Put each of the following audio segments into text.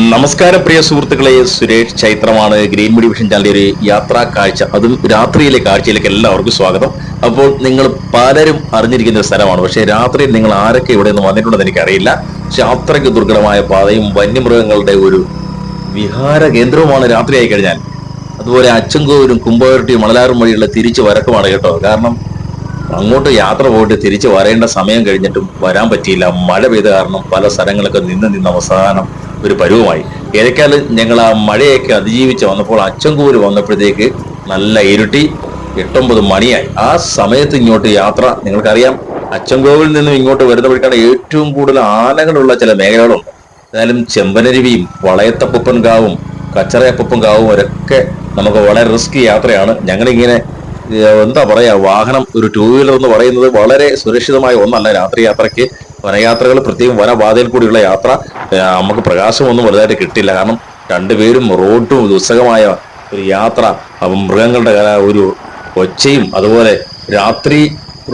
നമസ്കാരം പ്രിയ സുഹൃത്തുക്കളെ സുരേഷ് ചൈത്രമാണ് ഗ്രീൻ മീഡിയ വിഷൻ ചാനലിന്റെ ഒരു യാത്രാ കാഴ്ച. അതും രാത്രിയിലെ കാഴ്ചയിലേക്ക് എല്ലാവർക്കും സ്വാഗതം. അപ്പോൾ നിങ്ങൾ പലരും അറിഞ്ഞിരിക്കുന്ന ഒരു സ്ഥലമാണ്. പക്ഷേ രാത്രിയിൽ നിങ്ങൾ ആരൊക്കെ ഇവിടെ നിന്ന് വന്നിട്ടുണ്ടെന്ന് എനിക്കറിയില്ല. പക്ഷെ അത്രയ്ക്ക് ദുർഘടമായ പാതയും വന്യമൃഗങ്ങളുടെ ഒരു വിഹാര കേന്ദ്രവുമാണ് രാത്രിയായി കഴിഞ്ഞാൽ. അതുപോലെ അച്ചൻകോവിലും കുമ്പകരട്ടിയും മണലാറും വഴിയുള്ള തിരിച്ചു വരക്കുമാണ് കേട്ടോ. കാരണം അങ്ങോട്ട് യാത്ര പോയിട്ട് തിരിച്ചു വരേണ്ട സമയം കഴിഞ്ഞിട്ടും വരാൻ പറ്റിയില്ല. മഴ പെയ്ത കാരണം പല സ്ഥലങ്ങളൊക്കെ നിന്ന് നിന്ന് അവസാനം ഒരു പരുവമായി. ഏതൊക്കെയാലും ഞങ്ങൾ ആ മഴയൊക്കെ അതിജീവിച്ച് വന്നപ്പോൾ അച്ചൻകൂര് വന്നപ്പോഴത്തേക്ക് നല്ല ഇരുട്ടി എട്ടൊമ്പത് മണിയായി. ആ സമയത്ത് ഇങ്ങോട്ട് യാത്ര നിങ്ങൾക്കറിയാം. അച്ചൻകോവിൽ നിന്നും ഇങ്ങോട്ട് വരുന്ന വഴിക്കാണ് ഏറ്റവും കൂടുതൽ ആനകളുള്ള ചില മേഖലകളുണ്ട്. ഏതായാലും ചെമ്പനരുവിയും വളയത്തപ്പൻ കാവും കച്ചറയപ്പൻ കാവും ഒക്കെ നമുക്ക് വളരെ റിസ്ക് യാത്രയാണ്. ഞങ്ങളിങ്ങനെ എന്താ പറയാ വാഹനം ഒരു ടൂ വീലർ എന്ന് പറയുന്നത് വളരെ സുരക്ഷിതമായ ഒന്നല്ല. രാത്രി യാത്രയ്ക്ക് വനയാത്രകൾ പ്രത്യേകം വനപാതയിൽ കൂടിയുള്ള യാത്ര നമുക്ക് പ്രകാശമൊന്നും വലുതായിട്ട് കിട്ടില്ല. കാരണം രണ്ടുപേരും റോഡും ദുസ്സഹമായ ഒരു യാത്ര മൃഗങ്ങളുടെ ഒരു ഒച്ചയും അതുപോലെ രാത്രി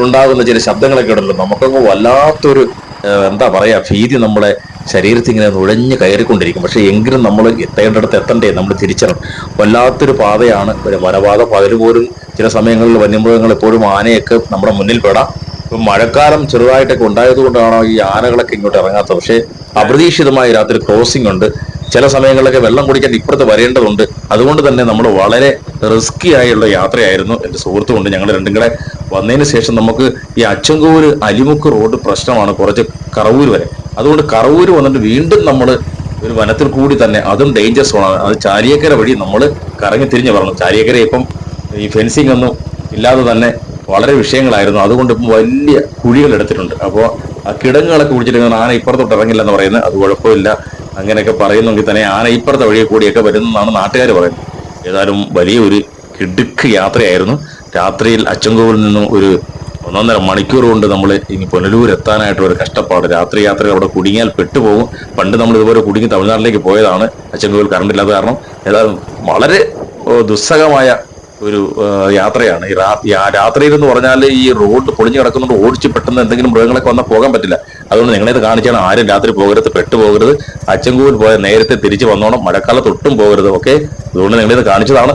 ഉണ്ടാകുന്ന ചില ശബ്ദങ്ങളൊക്കെ ഉണ്ടല്ലോ നമുക്കൊക്കെ വല്ലാത്തൊരു എന്താ പറയാ ഭീതി നമ്മുടെ ശരീരത്തിൽ ഇങ്ങനെ നുഴഞ്ഞ് കയറിക്കൊണ്ടിരിക്കും. പക്ഷേ എങ്കിലും നമ്മൾ എത്തേണ്ടടുത്ത് എത്തണ്ടേ നമ്മൾ തിരിച്ചറിയണം. വല്ലാത്തൊരു പാതയാണ് ഒരു വനപാത. പകൽ പോലും ചില സമയങ്ങളിൽ വന്യമൃഗങ്ങൾ എപ്പോഴും ആനയൊക്കെ നമ്മുടെ മുന്നിൽ പെടാം. ഇപ്പം മഴക്കാലം ചെറുതായിട്ടൊക്കെ ഉണ്ടായത് കൊണ്ടാണോ ഈ ആനകളൊക്കെ ഇങ്ങോട്ട് ഇറങ്ങാത്തത്? പക്ഷേ അപ്രതീക്ഷിതമായി രാത്രി ക്രോസിംഗ് ഉണ്ട്. ചില സമയങ്ങളിലൊക്കെ വെള്ളം കുടിക്കാൻ ഇപ്പുറത്ത് വരേണ്ടതുണ്ട്. അതുകൊണ്ട് തന്നെ നമ്മൾ വളരെ റിസ്കി ആയുള്ള യാത്രയായിരുന്നു എന്റെ സുഹൃത്തും കൊണ്ട് ഞങ്ങൾ രണ്ടും കൂടെ വന്നതിന് ശേഷം നമുക്ക് ഈ അച്ചൻകൂര് അലിമുക്ക് റോഡ് പ്രശ്നമാണ് കുറച്ച് കറവൂർ വരെ. അതുകൊണ്ട് കറവൂര് വന്നിട്ട് വീണ്ടും നമ്മൾ ഒരു വനത്തിൽ കൂടി തന്നെ അതും ഡേഞ്ചർ സോണാണ് അത് ചാലിയക്കര വഴി നമ്മൾ കറങ്ങി തിരിഞ്ഞ് പറഞ്ഞു ചാലിയക്കര ഇപ്പം ഈ ഫെൻസിങ് ഒന്നും ഇല്ലാതെ തന്നെ വളരെ വിഷയങ്ങളായിരുന്നു. അതുകൊണ്ട് ഇപ്പം വലിയ കുഴികൾ എടുത്തിട്ടുണ്ട്. അപ്പോൾ ആ കിടങ്ങുകളൊക്കെ കുടിച്ചിട്ട് ആന ഇപ്പുറത്തോട്ട് ഇറങ്ങില്ല എന്ന് പറയുന്നത്. അത് കുഴപ്പമില്ല. അങ്ങനെയൊക്കെ പറയുന്നെങ്കിൽ തന്നെ ആന ഇപ്പുറത്തെ വഴിയെ കൂടിയൊക്കെ വരുന്നതാണ് നാട്ടുകാർ പറയുന്നത്. ഏതായാലും വലിയൊരു കിടുക്ക് യാത്രയായിരുന്നു. രാത്രിയിൽ അച്ചൻകോവിൽ നിന്നും ഒരു ഒന്നൊന്നര മണിക്കൂർ കൊണ്ട് നമ്മൾ ഇനി പുനലൂർ എത്താനായിട്ട് ഒരു കഷ്ടപ്പാട്. രാത്രി യാത്രകൾ അവിടെ കുടുങ്ങിയാൽ പെട്ടുപോകും. പണ്ട് നമ്മൾ ഇതുപോലെ കുടുങ്ങി തമിഴ്നാട്ടിലേക്ക് പോയതാണ്. അച്ചൻകോവിൽ കറണ്ട് ഇല്ലാത്ത കാരണം ഏതായാലും വളരെ ദുസ്സഹമായ ഒരു യാത്രയാണ്. ഈ രാത്രിയിൽ എന്ന് പറഞ്ഞാൽ ഈ റോഡ് പൊളിഞ്ഞു കിടക്കുന്നുണ്ട് ഓടിച്ച് പെട്ടെന്ന് എന്തെങ്കിലും മൃഗങ്ങളൊക്കെ വന്നാൽ പോകാൻ പറ്റില്ല. അതുകൊണ്ട് നിങ്ങളിത് കാണിച്ചാണ് ആരും രാത്രി പോകരുത് പെട്ടു പോകരുത് അച്ചൻകൂവിൽ പോയ നേരത്തെ തിരിച്ചു വന്നോണം. മഴക്കാലത്ത് ഒട്ടും പോകരുത് ഓക്കെ? അതുകൊണ്ട് നിങ്ങളിത് കാണിച്ചതാണ്.